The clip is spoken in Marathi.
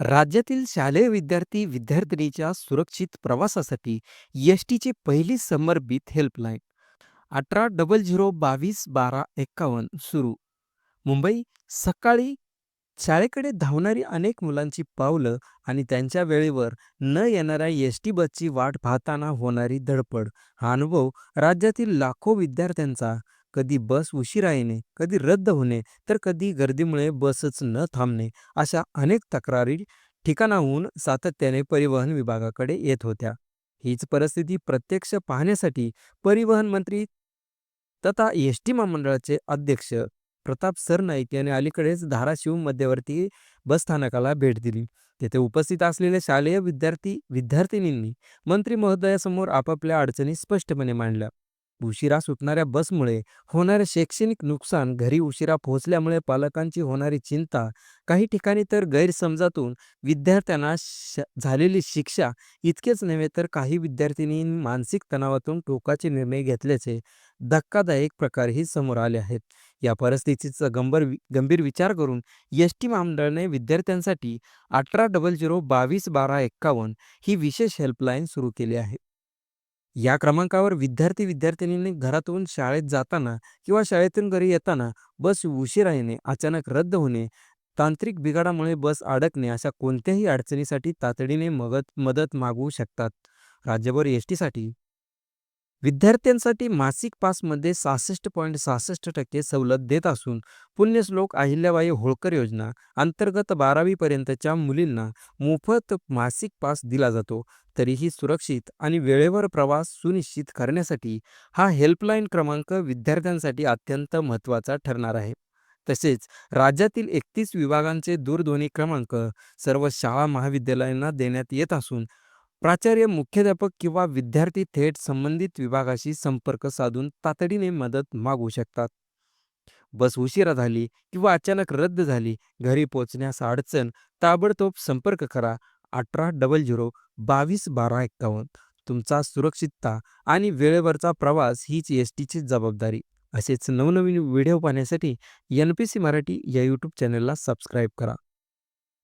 राज्यातील शालेय विद्यार्थी विद्यार्थिनीच्या सुरक्षित प्रवासासाठी एस टीचे पहिली समर्पित हेल्पलाईन. अठरा डबल झिरो बावीस बारा एक्कावन्न सुरू. मुंबई सकाळी शाळेकडे धावणारी अनेक मुलांची पावलं आणि त्यांच्या वेळेवर न येणाऱ्या एस टी बसची वाट पाहताना होणारी धडपड. हा अनुभव राज्यातील लाखो विद्यार्थ्यांचा कधी बस उशिरा येणे कधी रद्द होणे तर कधी गर्दीमुळे बसच न थांबणे अशा अनेक तक्रारी ठिकाणाहून सातत्याने परिवहन विभागाकडे येत होत्या. हीच परिस्थिती प्रत्यक्ष पाहण्यासाठी परिवहन मंत्री तथा एस टी महामंडळाचे अध्यक्ष प्रताप सरनाईक यांनी अलीकडेच धाराशिव मध्यवर्ती बसस्थानकाला भेट दिली. तेथे उपस्थित असलेले शालेय विद्यार्थी विद्यार्थिनींनी मंत्री महोदयासमोर आपापल्या अडचणी स्पष्टपणे मांडल्या. उशिरा सुटणाऱ्या बसमुळे होणारे शैक्षणिक नुकसान घरी उशिरा पोहोचल्यामुळे पालकांची होणारी चिंता काही ठिकाणी तर गैरसमजातून विद्यार्थ्यांना श झालेली शिक्षा इतकेच नव्हे तर काही विद्यार्थिनी मानसिक तणावातून टोकाचे निर्णय घेतल्याचे धक्कादायक प्रकारही समोर आले आहेत. या परिस्थितीचा गंभीर वि- गंभीर विचार करून एस टी महामंडळाने विद्यार्थ्यांसाठी अठरा डबल झिरो बावीस बारा एक्कावन्न ही विशेष हेल्पलाईन सुरू केली आहे. या क्रमांकावर विद्यार्थी विद्यार्थिनींनी घरातून शाळेत जाताना किंवा शाळेतून घरी येताना बस उशिरा येणे अचानक रद्द होणे तांत्रिक बिघाडामुळे बस अडकणे अशा कोणत्याही अडचणीसाठी तातडीने मगत मदत मागवू शकतात. राज्यभर एस टीसाठी विद्यार्थ्यांसाठी मासिक पासमध्ये सहासष्ट पॉईंट सहासष्ट टक्के सवलत देत असून पुण्यश्लोक अहिल्याबाई होळकर योजना अंतर्गत बारावीपर्यंतच्या मुलींना मोफत मासिक पास दिला जातो. तरीही सुरक्षित आणि वेळेवर प्रवास सुनिश्चित करण्यासाठी हा हेल्पलाईन क्रमांक विद्यार्थ्यांसाठी अत्यंत महत्त्वाचा ठरणार आहे. तसेच राज्यातील एकतीस विभागांचे दूरध्वनी क्रमांक सर्व शाळा महाविद्यालयांना देण्यात येत असून प्राचार्य मुख्याध्यापक किंवा विद्यार्थी थेट संबंधित विभागाशी संपर्क साधून तातडीने मदत मागू शकतात. बस उशिरा झाली किंवा अचानक रद्द झाली घरी पोचण्यास अडचण ताबडतोब संपर्क करा. अठरा डबल झिरो बावीस बारा एक्कावन्न. तुमचा सुरक्षितता आणि वेळेवरचा प्रवास हीच एस टीची जबाबदारी. असेच नवनवीन व्हिडिओ पाहण्यासाठी एन पी सी मराठी या यूट्यूब चॅनलला सबस्क्राईब करा.